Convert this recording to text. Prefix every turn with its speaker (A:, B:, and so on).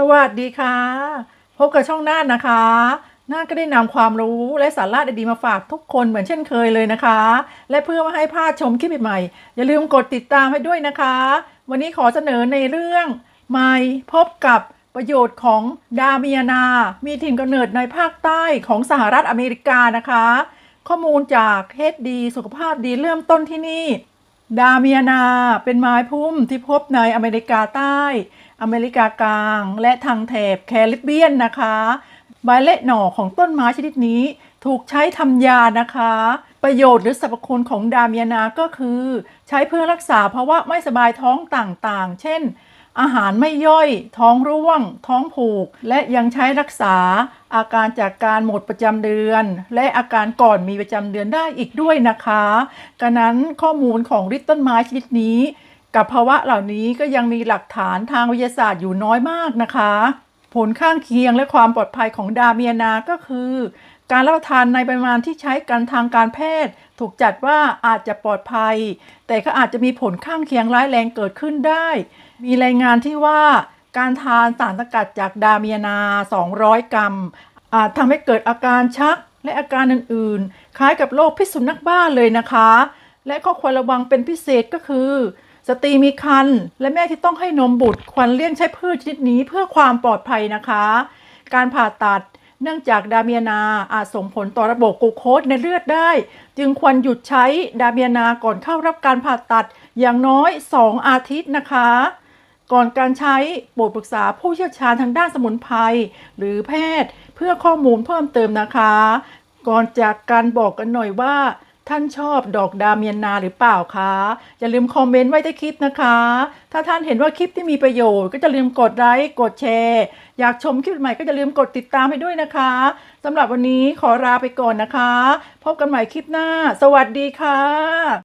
A: สวัสดีค่ะ พบกับช่องน่านนะคะน่านก็ได้นำความรู้และสาระดีๆมาฝากทุกคนเหมือนเช่นเคยเลยนะคะ และเพื่อไม่ให้พลาดชมคลิปใหม่ๆอย่าลืมกดติดตามให้ด้วยนะคะ วันนี้ขอเสนอในเรื่องไม่พบกับประโยชน์ของดาเมียนา มีถิ่นกำเนิดในภาคใต้ของสหรัฐอเมริกานะคะ ข้อมูลจากเฮดดีสุขภาพดีเริ่มต้นที่นี่ ดาเมียนาเป็นไม้พุ่มที่พบในอเมริกาใต้ อเมริกากลาง และทางแถบแคริบเบียนนะคะ ใบเละหน่อของต้นไม้ชนิดนี้ถูกใช้ทำยานะคะ ประโยชน์หรือสรรพคุณของดาเมียนาก็คือ ใช้เพื่อรักษาภาวะไม่สบายท้องต่างๆ เช่น อาหารไม่ย่อย ท้องร่วง ท้องผูก และยังใช้รักษา อาการจากการหมดประจำเดือน และอาการก่อนมีประจำเดือนได้อีกด้วยนะคะกระนั้นข้อมูลของริดต้นไม้ชนิดนี้ กับภาวะเหล่านี้ก็ยังมีหลักฐานทางวิทยาศาสตร์อยู่น้อยมากนะคะ ผลข้างเคียงและความปลอดภัยของดาเมียนาก็คือ การรับประทานในปริมาณที่ใช้กันทางการแพทย์ ถูกจัดว่าอาจจะปลอดภัย แต่ก็อาจจะมีผลข้างเคียงร้ายแรงเกิดขึ้นได้ มีรายงานที่ว่าการทานสารสกัดจากดาเมียนา 200 กรัม อาจทำให้เกิดอาการชักและอาการอื่นๆ คล้ายกับโรคพิษสุนัขบ้าเลยนะคะ และข้อควรระวังเป็นพิเศษก็คือ สตรีมีครรภ์และแม่ที่ต้องให้นมบุตรควรเลี่ยงใช้พืชชนิดนี้เพื่อความปลอดภัยนะคะ การผ่าตัด เนื่องจากดาเมียนาอาจส่งผลต่อระบบกูโคสในเลือดได้ จึงควรหยุดใช้ดาเมียนาก่อนเข้ารับการผ่าตัดอย่างน้อย 2 อาทิตย์นะคะ ก่อนการใช้โปรดปรึกษาผู้เชี่ยวชาญทางด้านสมุนไพรหรือแพทย์เพื่อข้อมูลเพิ่มเติมนะคะ ก่อนจากการบอกกันหน่อยว่า ท่านชอบดอกดาเมียนนาหรือเปล่าคะ อย่าลืมคอมเมนต์ไว้ใต้คลิปนะคะ ถ้าท่านเห็นว่าคลิปที่มีประโยชน์ก็จะลืมกดไลค์กดแชร์ อยากชมคลิปใหม่ก็จะลืมกดติดตามให้ด้วยนะคะสำหรับวันนี้ขอลาไปก่อนนะคะ พบกันใหม่คลิปหน้า สวัสดีค่ะ